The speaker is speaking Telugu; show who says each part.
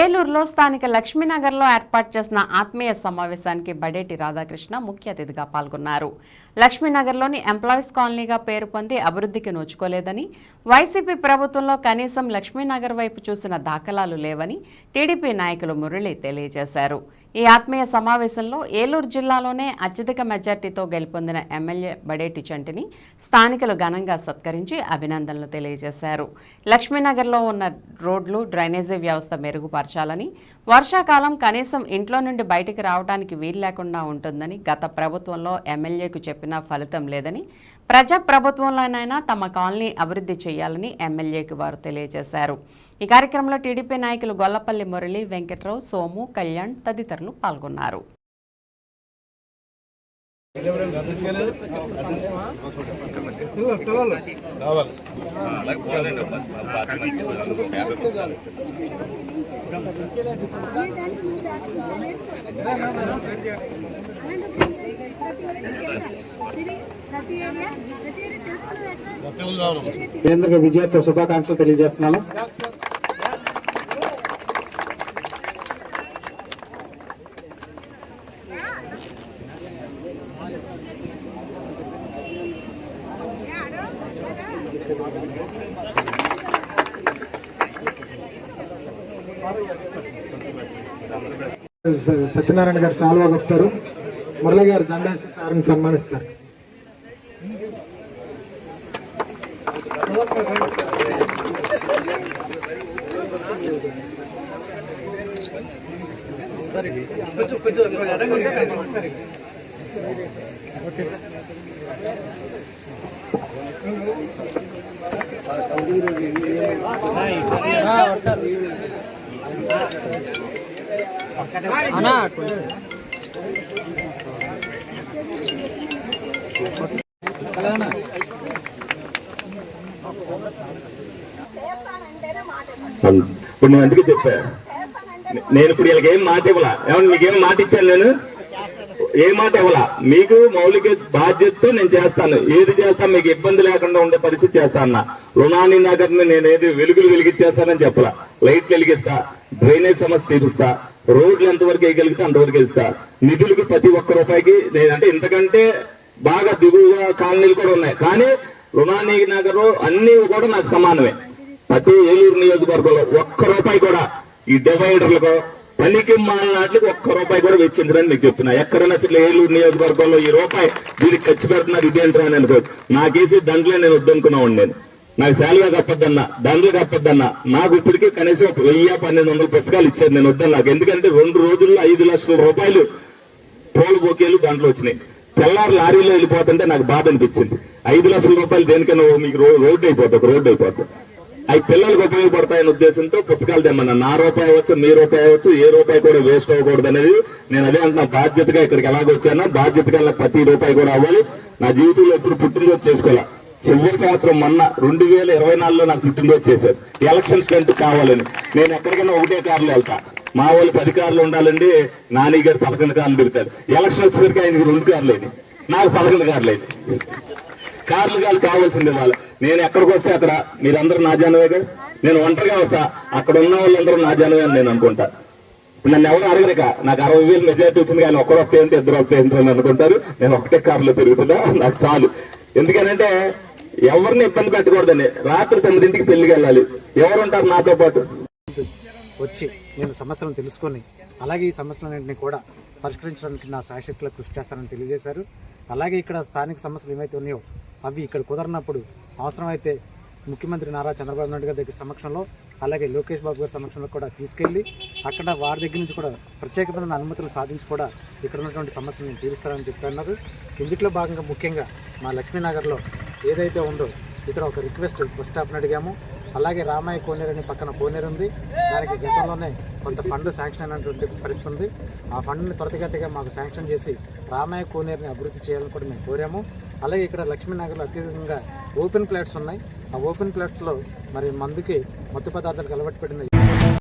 Speaker 1: ఏలూరులో స్థానిక లక్ష్మీనగర్లో ఏర్పాటు చేసిన ఆత్మీయ సమావేశానికి బడేటి రాధాకృష్ణ ముఖ్య అతిథిగా పాల్గొన్నారు. లక్ష్మీనగర్లోని ఎంప్లాయీస్ కాలనీగా పేరు పొంది అభివృద్ధికి నోచుకోలేదని వైసీపీ ప్రభుత్వంలో కనీసం లక్ష్మీనగర్ వైపు చూసిన దాఖలాలు లేవని టీడీపీ నాయకులు మురళి తెలియజేశారు. ఈ ఆత్మీయ సమావేశంలో ఏలూరు జిల్లాలోనే అత్యధిక మెజార్టీతో గెలుపొందిన ఎమ్మెల్యే బడేటి చంటిని స్థానికులు ఘనంగా సత్కరించి అభినందనలు తెలియజేశారు. లక్ష్మీనగర్లో ఉన్న రోడ్లు డ్రైనేజీ వ్యవస్థ మెరుగుపరచాలని వర్షాకాలం కనీసం ఇంట్లో నుండి బయటికి రావడానికి వీలు లేకుండా ఉంటుందని గత ప్రభుత్వంలో ఎమ్మెల్యేకు చెప్పినా ఫలితం లేదని ప్రజా ప్రభుత్వంలోనైనా తమ కాలనీ అభివృద్ధి చేయాలని ఎమ్మెల్యేకి వారు తెలియజేశారు. ఈ కార్యక్రమంలో టీడీపీ నాయకులు గొల్లపల్లి మురళి వెంకట్రావు సోము కళ్యాణ్ తదితరులు పాల్గొన్నారు.
Speaker 2: కేంద్ర విజయోత్సవ శుభాకాంక్షలు తెలియజేస్తున్నాను. సత్యనారాయణ గారు సాల్వా చెప్తారు మురళి గారు దండాసి సార్ని సన్మానిస్తారు.
Speaker 3: అవును. ఇప్పుడు నేను అందుకే చెప్పా. నేను ఇప్పుడు వీళ్ళకి ఏం మాట ఇవ్వాలా? ఏమన్నా నీకేం మాట ఇచ్చాను నేను? ఏ మాట ఇవ్వాలా? మీకు మౌలిక బాధ్యతతో నేను చేస్తాను. ఏది చేస్తా మీకు ఇబ్బంది లేకుండా ఉండే పరిస్థితి చేస్తాను రుణాన్ని రుణాని నగర్ నేను ఏది వెలుగులు వెలిగించేస్తానని చెప్పలా. లైట్లు వెలిగిస్తా డ్రైనేజ్ సమస్య తీరుస్తా రోడ్లు ఎంతవరకు వేయగలిగితే అంతవరకు ఇస్తా నిధులకు ప్రతి ఒక్క రూపాయికి నేను అంటే ఇంతకంటే బాగా దిగువగా కాలనీలు కూడా ఉన్నాయి. కానీ రుణాని నగర్ అన్ని కూడా నాకు సమానమే. ప్రతి ఏలూరు నియోజకవర్గంలో ఒక్క రూపాయి కూడా ఈ డివైడర్లకు పనికి మాలినాట్లకు ఒక్క రూపాయి కూడా వెచ్చించడానికి మీకు చెప్తున్నా. ఎక్కడైనా అసలు ఏలూరు నియోజకవర్గంలో ఈ రూపాయి దీనికి ఖర్చు పెడుతున్నారు ఇదేంట్రా అని అనుకో. నాకేసి దండలే నేను వద్దనుకున్నాను నేను. నాకు శాలువా కప్పద్దన్నా దండలు కప్పద్దన్నా. నాకు ఇప్పటికీ కనీసం ఒక వెయ్యి పన్నెండు వందల పుస్తకాలు ఇచ్చారు నేను వద్దాను నాకు ఎందుకంటే రెండు రోజుల్లో ఐదు లక్షల రూపాయలు టోల్ బోకేలు దాంట్లో వచ్చినాయి. తెల్లారు లారీలో వెళ్ళిపోతుంటే నాకు బాధ అనిపించింది. ఐదు లక్షల రూపాయలు దేనికైనా ఓ మీకు రోడ్డు అయిపోతుంది ఒక రోడ్డు అయిపోతుంది అవి పిల్లలకు ఉపయోగపడతాయనే ఉద్దేశంతో పుస్తకాలు తెమ్మన్నా. నా రూపాయి అవ్వచ్చు మీ రూపాయి అవ్వచ్చు ఏ రూపాయి కూడా వేస్ట్ అవ్వకూడదు అనేది నేను అదే అంటున్నా. బాధ్యతగా ఇక్కడికి ఎలాగొచ్చానో బాధ్యతగా ప్రతి రూపాయి కూడా అవ్వాలి. నా జీవితంలో ఎప్పుడు పుట్టినరోజు చేసుకోవాలి? చివరి సంవత్సరం మొన్న రెండు వేల ఇరవై నాలుగులో నాకు పుట్టినరోజు చేశారు. ఎలక్షన్స్ కంటూ కావాలని. నేను ఎక్కడికైనా ఒకటే కార్లో వెళ్తా. మా వాళ్ళు పది కార్లు ఉండాలండి నాని గారు పదకొండు కార్లు తిరుగుతారు ఎలక్షన్ వచ్చేసరికి ఆయనకి రెండు కార్లు అయినాయి. నాకు పదకొండు కార్లు అయినాయి. కార్లు కాదు కావాల్సింది వాళ్ళు నేను ఎక్కడికి వస్తే అక్కడ మీరందరూ నా జనవేగా నేను ఒంటరిగా వస్తా. అక్కడ ఉన్న వాళ్ళందరూ నా జానవే అని నేను అనుకుంటా. ఇప్పుడు నన్ను ఎవరు అడగరిక నాకు అరవై వేలు మెజార్టీ వచ్చింది కానీ ఒక్కరు వస్తే ఏంటి ఇద్దరు వస్తే ఏంటి అని అనుకుంటారు. నేను ఒకటే కారులో తిరుగుతున్నా నాకు చాలు. ఎందుకనంటే ఎవరిని ఇబ్బంది పెట్టకూడదండి రాత్రి తొమ్మిదింటికి పెళ్ళికి వెళ్ళాలి. ఎవరు ఉంటారు నాతో పాటు?
Speaker 2: వచ్చి నేను సమస్యలను తెలుసుకొని అలాగే ఈ సమస్యలన్నింటినీ కూడా పరిష్కరించడానికి నా శాశక్తుల కృషి చేస్తానని తెలియజేశారు. అలాగే ఇక్కడ స్థానిక సమస్యలు ఏమైతే ఉన్నాయో అవి ఇక్కడ కుదరనప్పుడు అవసరమైతే ముఖ్యమంత్రి నారా చంద్రబాబు నాయుడు గారి దగ్గర సమక్షంలో అలాగే లోకేష్ బాబు గారి సమక్షంలో కూడా తీసుకెళ్ళి అక్కడ వారి దగ్గర నుంచి కూడా ప్రత్యేకమైన అనుమతులు సాధించి కూడా ఇక్కడ ఉన్నటువంటి సమస్యలను తీరుస్తారని చెప్పన్నారు ఇందులో భాగంగా ముఖ్యంగా మా లక్ష్మీనగర్లో ఏదైతే ఉందో ఇక్కడ ఒక రిక్వెస్ట్ బస్ స్టాప్ని అడిగాము. అలాగే రామాయ కోనేరు అని పక్కన కోనేరు ఉంది. దానికి గతంలోనే కొంత ఫండ్ శాంక్షన్ అయినటువంటి పరిస్థితి ఉంది. ఆ ఫండ్ని త్వరితగతిగా మాకు శాంక్షన్ చేసి రామాయ కోనేరుని అభివృద్ధి చేయాలని కూడా మేము కోరాము. అలాగే ఇక్కడ లక్ష్మీనగర్లో అత్యధికంగా ఓపెన్ ప్లాట్స్ ఉన్నాయి. ఆ ఓపెన్ ప్లాట్స్లో మరి మందుకి మత్తు పదార్థాలకు అలవాటు పెట్టిన